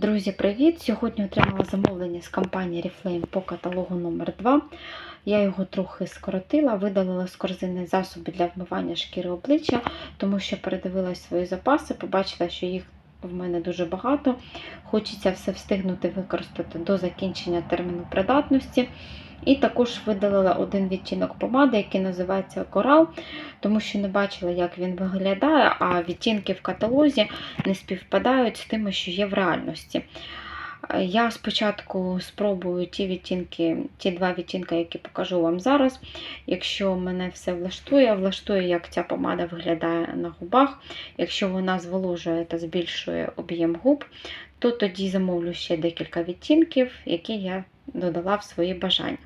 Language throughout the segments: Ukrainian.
Друзі, привіт! Сьогодні отримала замовлення з компанії Reflame по каталогу номер 2 Я його трохи скоротила, видалила з корзини засоби для вмивання шкіри обличчя, тому що передивилась свої запаси, побачила, що їх в мене дуже багато. Хочеться все встигнути використати до закінчення терміну придатності. І також видалила один відтінок помади, який називається Корал, тому що не бачила, як він виглядає, а відтінки в каталозі не співпадають з тими, що є в реальності. Я спочатку спробую ті відтінки, ті два відтінки, які покажу вам зараз. Якщо мене все влаштує, влаштує, як ця помада виглядає на губах. Якщо вона зволожує та збільшує об'єм губ, то тоді замовлю ще декілька відтінків, які я додала в свої бажання.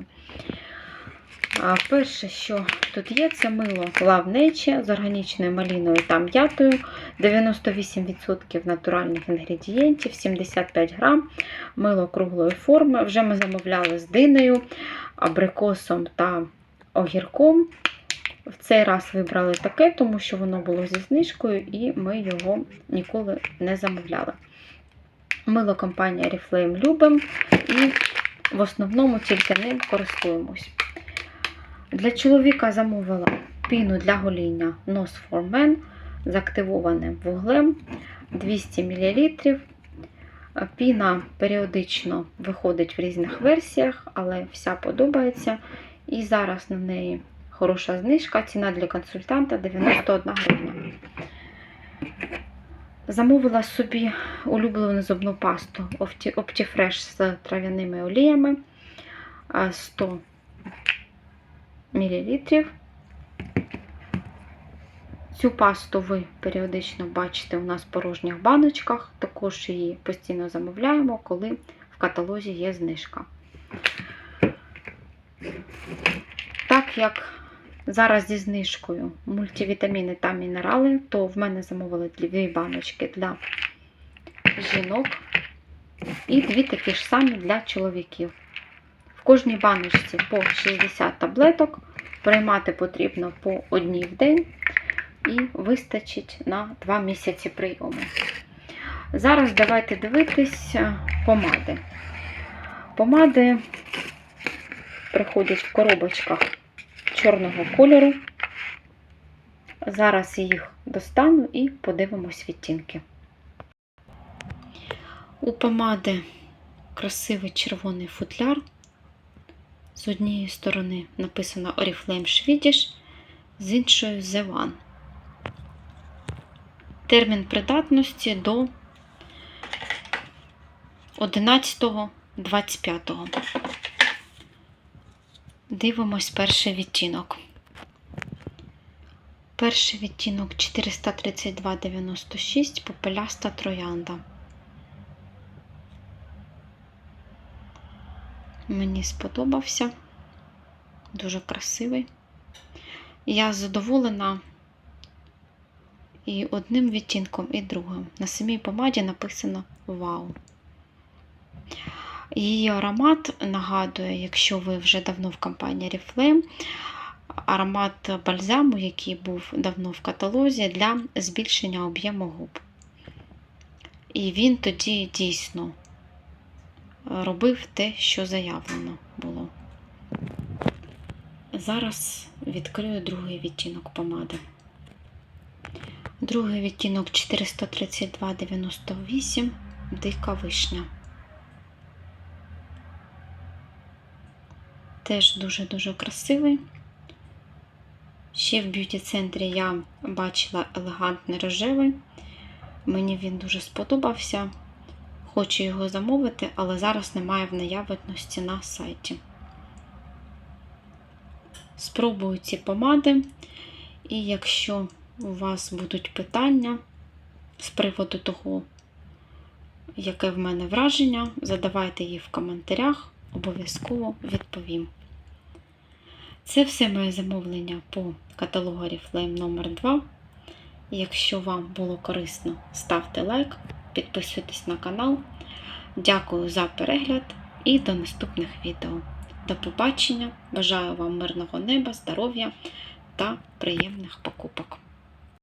А Перше, що тут є, це мило Nature з органічною маліною та м'ятою, 98% натуральних інгредієнтів, 75 грам, мило круглої форми. Вже ми замовляли з динею, абрикосом та огірком. В цей раз вибрали таке, тому що воно було зі знижкою, і ми його ніколи не замовляли. Мило компанія Reflame любимо і в основному тільки ним користуємось. Для чоловіка замовила піну для гоління Nose for Men з активованим вуглем 200 мл. Піна періодично виходить в різних версіях, але вся подобається. І зараз на неї хороша знижка. Ціна для консультанта 91 гривня. Замовила собі улюблену зубну пасту Optifresh з трав'яними оліями 100 мл. Цю пасту ви періодично бачите у нас в порожніх баночках, також її постійно замовляємо, коли в каталозі є знижка. Так як зараз зі знижкою мультивітаміни та мінерали, то в мене замовили дві баночки для жінок і дві такі ж самі для чоловіків. В кожній баночці по 60 таблеток. Приймати потрібно по одній в день і вистачить на 2 місяці прийому. Зараз давайте дивитись помади. Помади приходять в коробочках чорного кольору. Зараз їх достану і подивимось відтінки. У помади красивий червоний футляр. З однієї сторони написано Oriflame Swedish, з іншої The One. Термін придатності до 11.25. Дивимось перший відтінок. Перший відтінок 432,96 попеляста троянда. Мені сподобався, дуже красивий. Я задоволена і одним відтінком, і другим. На самій помаді написано Вау. Її аромат нагадує, якщо ви вже давно в компанії Reflame, аромат бальзаму, який був давно в каталозі, для збільшення об'єму губ. І він тоді дійсно робив те, що заявлено було. Зараз відкрию другий відтінок помади. Другий відтінок 432,98 дика вишня. Теж дуже-дуже красивий. Ще в б'юті-центрі я бачила елегантний рожевий. Мені він дуже сподобався. Хочу його замовити, але зараз немає в наявності на сайті. Спробую ці помади, і якщо у вас будуть питання з приводу того, яке в мене враження, задавайте їх в коментарях, обов'язково відповім. Це все моє замовлення по каталогу Reflame номер 2 Якщо вам було корисно, ставте лайк, підписуйтесь на канал. Дякую за перегляд і до наступних відео. До побачення! Бажаю вам мирного неба, здоров'я та приємних покупок!